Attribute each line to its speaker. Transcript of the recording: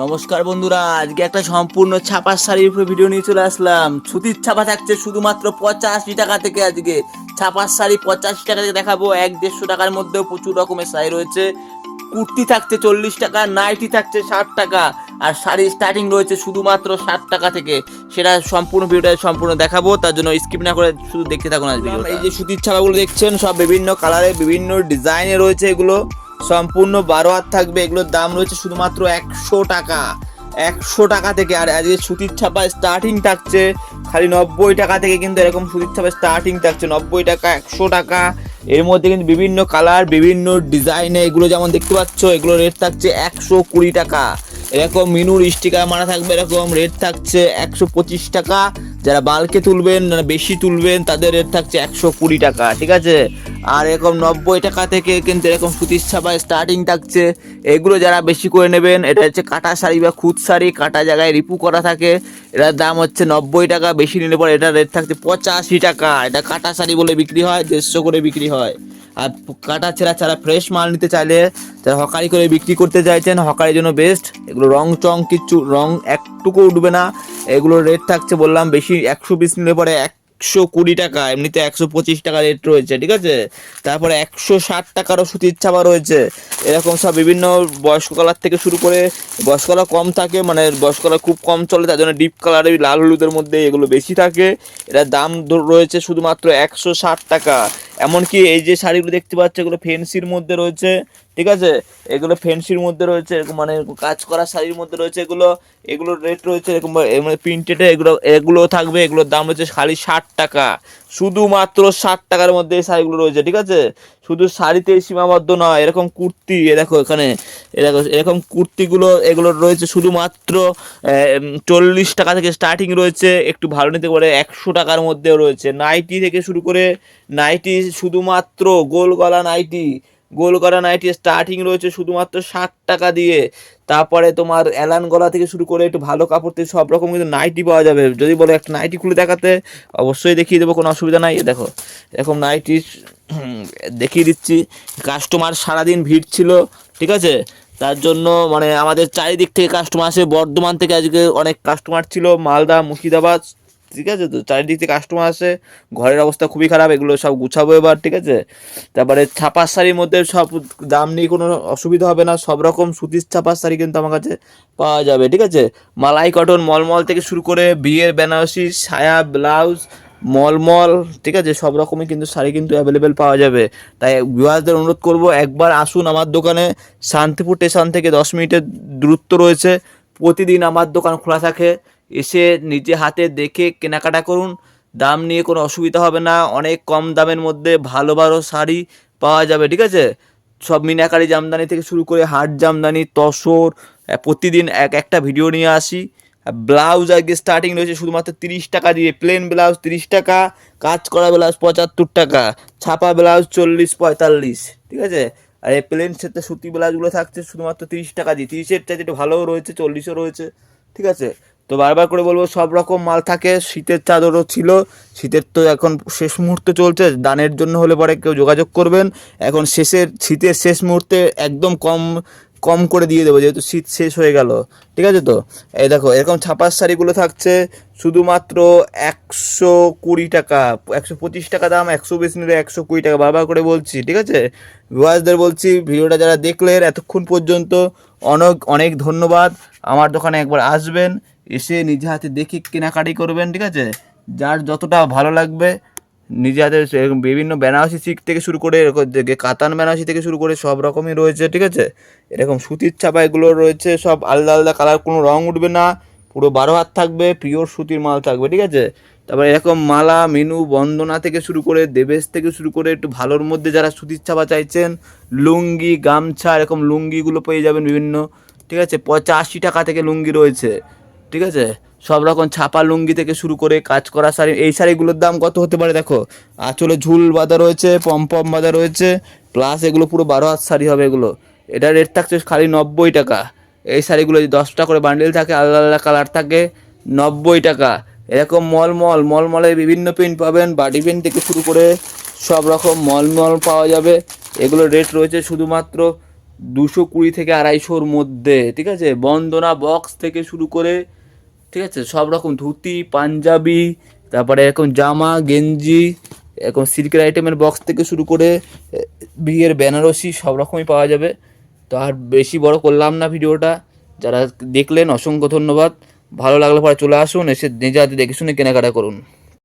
Speaker 1: নমস্কার বন্ধুরা আজকে একটা সম্পূর্ণ ছাপার শাড়ির উপরে ভিডিও নিয়ে চলে আসলাম। সুতির ছাপা থাকছে শুধুমাত্র পঁচাশি টাকা থেকে আজকে। ছাপার শাড়ি পঁচাশি টাকা থেকে দেখাবো এক দেড়শো টাকার মধ্যেও প্রচুর রকমের শাড়ি রয়েছে। কুর্তি থাকছে চল্লিশ টাকা নাইটি থাকছে ষাট টাকা আর শাড়ি স্টার্টিং রয়েছে শুধুমাত্র ষাট টাকা থেকে। সেটা সম্পূর্ণ ভিডিওটা সম্পূর্ণ দেখাবো তার জন্য স্কিপ না করে শুধু দেখতে থাকুন আজ ভিডিও এই যে সুতির ছাপাগুলো দেখছেন সব বিভিন্ন কালারে বিভিন্ন ডিজাইনে রয়েছে এগুলো। সম্পূর্ণ বারো হাত থাকবে, এগুলোর দাম রয়েছে শুধুমাত্র একশো টাকা। একশো টাকা থেকে, আর আজকে সুতির ছাপা স্টার্টিং থাকছে, খালি নব্বই টাকা থেকে কিন্তু এরকম সুতির ছাপা স্টার্টিং থাকছে, নব্বই টাকা, একশো টাকা। এর মধ্যে কিন্তু বিভিন্ন কালার বিভিন্ন ডিজাইনে এগুলো যেমন দেখতে পাচ্ছ, এগুলো রেট থাকছে একশো কুড়ি টাকা। এরকম মিনুর স্টিকার মারা থাকবে, এরকম রেট থাকছে একশো পঁচিশ টাকা। যারা বালকে তুলবেন বেশি তুলবেন, তাদের রেট থাকছে একশো কুড়ি টাকা, ঠিক আছে? আর এরকম নব্বই টাকা থেকে কিন্তু এরকম সুতির ছাপায় স্টার্টিং থাকছে। এগুলো যারা বেশি করে নেবেন, এটা হচ্ছে কাটা শাড়ি বা খুদ শাড়ি, কাটা জায়গায় রিপু করা থাকে। এটার দাম হচ্ছে নব্বই টাকা, বেশি নিলে পরে এটার রেট থাকছে পঁচাশি টাকা। এটা কাটা শাড়ি বলে বিক্রি হয়, দেড়শো করে বিক্রি হয়। আর কাটা ছেঁড়া ছাড়া ফ্রেশ মাল নিতে চাইলে যারা হকারি করে বিক্রি করতে চাইছেন, হকারির জন্য বেস্ট এগুলো রং চং কিচ্ছু রং একটুকু উঠবে না। এগুলোর রেট থাকছে বললাম বেশি একশো পিস নিলে পরে একশো কুড়ি টাকা, এমনিতে একশো পঁচিশ টাকা রেট রয়েছে, ঠিক আছে? তারপরে একশো ষাট টাকারও সুতির ছাপা রয়েছে। এরকম সব বিভিন্ন বয়স্ক কালার থেকে শুরু করে বয়স্ক কালার কম থাকে মানে বয়স্ক কালার খুব কম চলে, তার জন্য ডিপ কালারের লাল হলুদের মধ্যে এগুলো বেশি থাকে। এটার দাম রয়েছে শুধুমাত্র একশো ষাট টাকা। এমনকি এই যে শাড়িগুলো দেখতে পাচ্ছ, এগুলো ফেন্সির মধ্যে রয়েছে। ঠিক আছে? এগুলো ফেন্সির মধ্যে রয়েছে, এরকম মানে কাজ করা শাড়ির মধ্যে রয়েছে এগুলো, এগুলোর রেট রয়েছে এরকম মানে প্রিন্টেডে এগুলো এগুলো থাকবে, এগুলোর দাম রয়েছে শাড়ি ষাট টাকা। শুধুমাত্র ষাট টাকার মধ্যে এই শাড়িগুলো রয়েছে, ঠিক আছে? শুধু শাড়িতেই সীমাবদ্ধ নয়, এরকম কুর্তি, এ দেখো এখানে, এ দেখো, এরকম কুর্তিগুলো এগুলো রয়েছে শুধুমাত্র চল্লিশ টাকা থেকে স্টার্টিং রয়েছে, একটু ভালো নিতে পারে, একশো টাকার মধ্যেও রয়েছে। নাইটি থেকে শুরু করে নাইটি শুধুমাত্র গোল গলা নাইটি গোল গলা নাইটি স্টার্টিং রয়েছে শুধুমাত্র ষাট টাকা দিয়ে। তারপরে তোমার অ্যালান গলা থেকে শুরু করে একটু ভালো কাপড় থেকে সব রকম কিন্তু নাইটি পাওয়া যাবে। যদি বলে একটা নাইটি খুলে দেখাতে, অবশ্যই দেখিয়ে দেবো, কোনো অসুবিধা নাই। দেখো, এরকম নাইটি দেখিয়ে দিচ্ছি। কাস্টমার সারাদিন ভিড় ছিল, ঠিক আছে? তার জন্য মানে আমাদের চারিদিক থেকে কাস্টমার আসে। বর্ধমান থেকে আজকে অনেক কাস্টমার ছিল, মালদা, মুর্শিদাবাদ। ঠিক আছে? তো চারিদিক থেকে কাস্টমার আসে, ঘরের অবস্থা খুবই খারাপ, এগুলো সব গুছাবো এবার, ঠিক আছে? তারপরে ছাপার শাড়ির মধ্যে সব দাম নিয়ে কোনো অসুবিধা হবে না, সব রকম সুতির ছাপার শাড়ি কিন্তু আমার কাছে পাওয়া যাবে, ঠিক আছে? মালাই কটন, মলমল থেকে শুরু করে বিয়ের বেনারসি, সায়া, ব্লাউজ, মলমল, ঠিক আছে? সব রকমই কিন্তু শাড়ি কিন্তু অ্যাভেলেবেল পাওয়া যাবে। তাই ভিউয়ার্সদের অনুরোধ করব, একবার আসুন আমার দোকানে, শান্তিপুর স্টেশন থেকে দশ মিনিটের দূরত্ব রয়েছে। প্রতিদিন আমার দোকান খোলা থাকে। এসে নিজে হাতে দেখে কেনাকাটা করুন। দাম নিয়ে কোনো অসুবিধা হবে না। অনেক কম দামের মধ্যে ভালো ভালো শাড়ি পাওয়া যাবে, ঠিক আছে? সব মিনাকারি জামদানি থেকে শুরু করে হাট জামদানি, তসর প্রতিদিন এক একটা ভিডিও নিয়ে আসি। ব্লাউজ আগে স্টার্টিং রয়েছে শুধুমাত্র তিরিশ টাকা দিয়ে। প্লেন ব্লাউজ তিরিশ টাকা, কাজ করা ব্লাউজ পঁচাত্তর টাকা, ছাপা ব্লাউজ চল্লিশ পঁয়তাল্লিশ, ঠিক আছে? আর এই প্লেন সেটে সুতি ব্লাউজগুলো থাকছে শুধুমাত্র তিরিশ টাকা দিয়ে। তিরিশের চাইতে একটু ভালোও রয়েছে, চল্লিশও রয়েছে, ঠিক আছে? তো বারবার করে বলব, সব রকম মাল থাকে, শীতের চাদরও ছিল, শীতের তো এখন শেষ মুহূর্তে চলছে, দানের জন্য হলে পরে কেউ যোগাযোগ করবেন। এখন শেষের, শীতের শেষ মুহূর্তে একদম কম কম করে দিয়ে দেবো, যেহেতু শীত শেষ হয়ে গেল। ঠিক আছে তো? এই দেখো, এরকম ছাপার শাড়িগুলো থাকছে, শুধুমাত্র একশো কুড়ি টাকা, একশো পঁচিশ টাকা দাম, একশো বেশি নিলে একশো কুড়ি টাকা, বারবার করে বলছি, ঠিক আছে? ভিউয়ার্সদের বলছি, ভিডিওটা যারা দেখলেন, এতক্ষণ পর্যন্ত অনেক অনেক ধন্যবাদ। আমার দোকানে একবার আসবেন, এসে নিজে হাতে দেখে কেনাকাটি করবেন, ঠিক আছে? যার যতটা ভালো লাগবে, নিজে হাতে বিভিন্ন বেনারসি সিক থেকে শুরু করে কাতান বেনারসি থেকে শুরু করে সব রকমই রয়েছে, ঠিক আছে? এরকম সুতির ছাপা এগুলো রয়েছে, সব আলাদা আলাদা কালার, কোনো রং উঠবে না। পুরো বারো হাত থাকবে পিওর সুতির মাল থাকবে, ঠিক আছে? তারপরে এরকম মালা, মিনু, বন্দনা থেকে শুরু করে দেবেশ থেকে শুরু করে একটু ভালোর মধ্যে যারা সুতির ছাপা চাইছেন, লুঙ্গি, গামছা, এরকম লুঙ্গিগুলো পেয়ে যাবেন বিভিন্ন, ঠিক আছে? পঁচাশি টাকা থেকে লুঙ্গি রয়েছে, ঠিক আছে? সব রকম ছাপা লুঙ্গি থেকে শুরু করে কাজ করা শাড়ি, এই শাড়িগুলোর দাম কত হতে পারে দেখো? আঁচলে ঝুল বাঁধা রয়েছে, পম্পম বাঁধা রয়েছে প্লাস এগুলো পুরো বারো হাত শাড়ি হবে এগুলো। এটা রেট থাকছে খালি নব্বই টাকা। এই শাড়িগুলো যদি দশটা করে বান্ডেল থাকে, আলাদা আলাদা কালার থাকে, নব্বই টাকা। এরকম মলমল, মলমলে বিভিন্ন প্রিন্ট পাবেন বাডি প্রিন্ট থেকে শুরু করে সব রকম মলমল পাওয়া যাবে। এগুলোর রেট রয়েছে শুধুমাত্র দুশো কুড়ি থেকে আড়াইশোর মধ্যে, ঠিক আছে? বন্দনা বক্স থেকে শুরু করে, ঠিক আছে? সব রকম ধুতি, পাঞ্জাবি, তারপরে এরকম জামা, গেঞ্জি এরকম সিল্কের আইটেমের বক্স থেকে শুরু করে বিয়ের বেনারসি সব রকমই পাওয়া যাবে। তো আর বেশি বড় করলাম না ভিডিওটা। যারা দেখলেন, অসংখ্য ধন্যবাদ। ভালো লাগলে পরে চলে আসুন এসে নিজে হাতে দেখে শুনে কেনাকাটা করুন।